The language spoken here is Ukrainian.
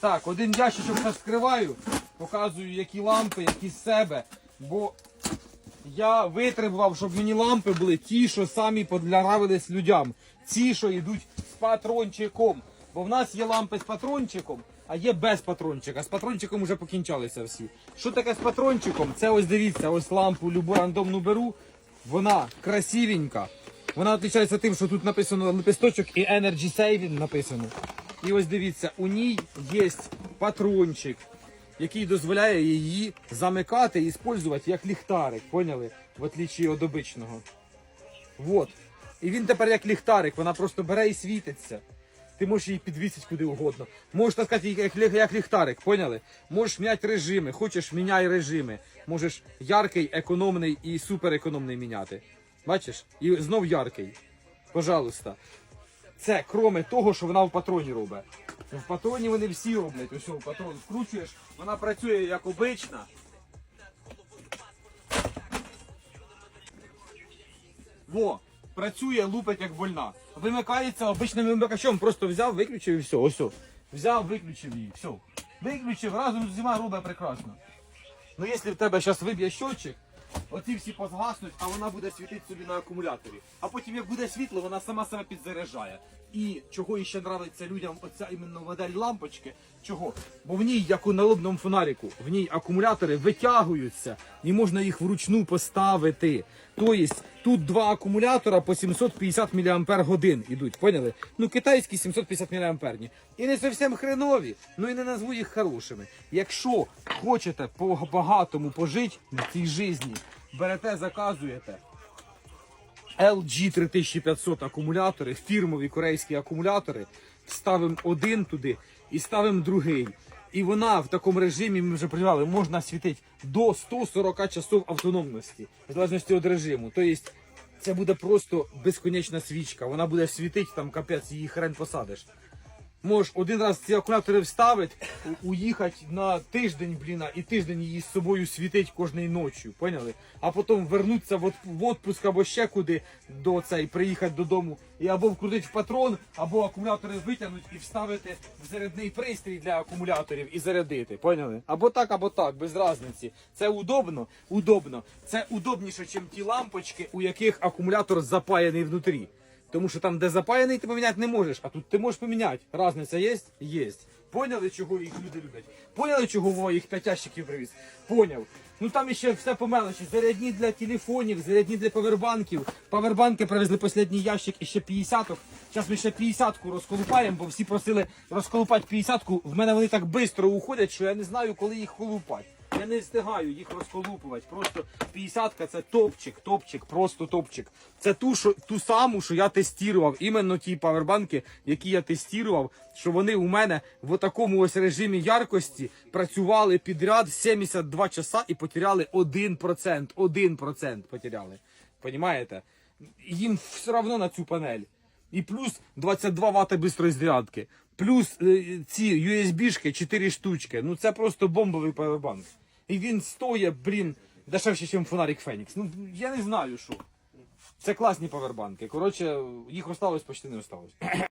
Так, один ящичок розкриваю, показую, які лампи, які з себе. Бо я витребував, щоб мені лампи були ті, що самі подляравились людям. Ті, що йдуть з патрончиком. Бо в нас є лампи з патрончиком, а є без патрончика. З патрончиком вже покінчалися всі. Що таке з патрончиком? Це ось дивіться, ось лампу любу рандомну беру. Вона красивенька. Вона відрізняється тим, що тут написано лепесточок і Energy Saving написано. І ось дивіться, у ній є патрончик, який дозволяє її замикати і використовувати як ліхтарик, поняли? В отличие від обичного. Вот. І він тепер як ліхтарик, вона просто бере і світиться. Ти можеш її підвісити куди угодно. Можеш так сказати, як, як ліхтарик, поняли? Можеш міняти режими, хочеш міняй режими. Можеш яркий, економний і суперекономний міняти. Bачиш? І знов яркий. Пожалуйста. Це кроме того, що вона в патроні робить. В патроні вони всі роблять. Ось в патрон вкручуєш, вона працює як обична. Во, працює, лупить як больна. Вимикається обичним вимикачом, просто взяв, виключив і все. Ось. Взяв, виключив її. Все. Виключив, разом з усіма робить прекрасно. Ну якщо в тебе зараз виб'є щотчик, оці всі позгаснуть, а вона буде світити собі на акумуляторі. А потім, як буде світло, вона сама себе підзаряджає. І чого ще нравиться людям оця іменно модель лампочки. Чого? Бо в ній, як у налобному фонаріку, в ній акумулятори витягуються і можна їх вручну поставити. Тобто тут два акумулятора по 750 мАч ідуть, поняли? Ну китайські 750 мАч. І не зовсім хренові, ну і не назву їх хорошими. Якщо хочете по-багатому пожити в цій житті, берете, заказуєте. LG 3500 акумулятори, фірмові корейські акумулятори. Ставимо один туди і ставимо другий. І вона в такому режимі, ми вже приймали, можна світити до 140 часов автономності, в залежності від режиму. Тобто це буде просто безконечна свічка. Вона буде світити, там капець, її хрен посадиш. Можеш один раз ці акумулятори вставити, уїхати на тиждень, блін, і тиждень її з собою світить кожної ночі, поняли? А потім вернутися в отпуск або ще куди до цей, приїхати додому і або вкрутити в патрон, або акумулятори витягнути і вставити в зарядний пристрій для акумуляторів і зарядити, поняли? Або так, або так, без різниці. Це удобно, удобно. Це удобніше, ніж ті лампочки, у яких акумулятор запаяний внутрі. Тому що там, де запаяний, ти поміняти не можеш, а тут ти можеш поміняти. Разниця є? Є. Поняли, чого їх люди люблять? Поняли, чого Вова їх п'ятящиків привіз? Поняв. Ну там ще все по мелочі. Зарядні для телефонів, зарядні для павербанків. Павербанки привезли останній ящик і ще 50-ок. Зараз ми ще 50-ку розколупаємо, бо всі просили розколупати 50-ку. В мене вони так швидко уходять, що я не знаю, коли їх колупати. Я не встигаю їх розколупувати. Просто 50-ка це топчик, топчик, просто топчик. Це ту, що, ту саму, що я тестував. Іменно ті павербанки, які я тестував, що вони у мене в такому ось режимі яркості працювали підряд 72 часа і потеряли 1%. 1% потеряли. Понімаєте? Їм все одно на цю панель. І плюс 22 Вт бистрої зарядки. Плюс е, ці USB-шки 4 штучки. Ну це просто бомбовий павербанк. І він стоїть, блін, дешевше, ніж фонарик Фенікс. Ну я не знаю що. Це класні павербанки. Коротше, їх осталось почти не осталось.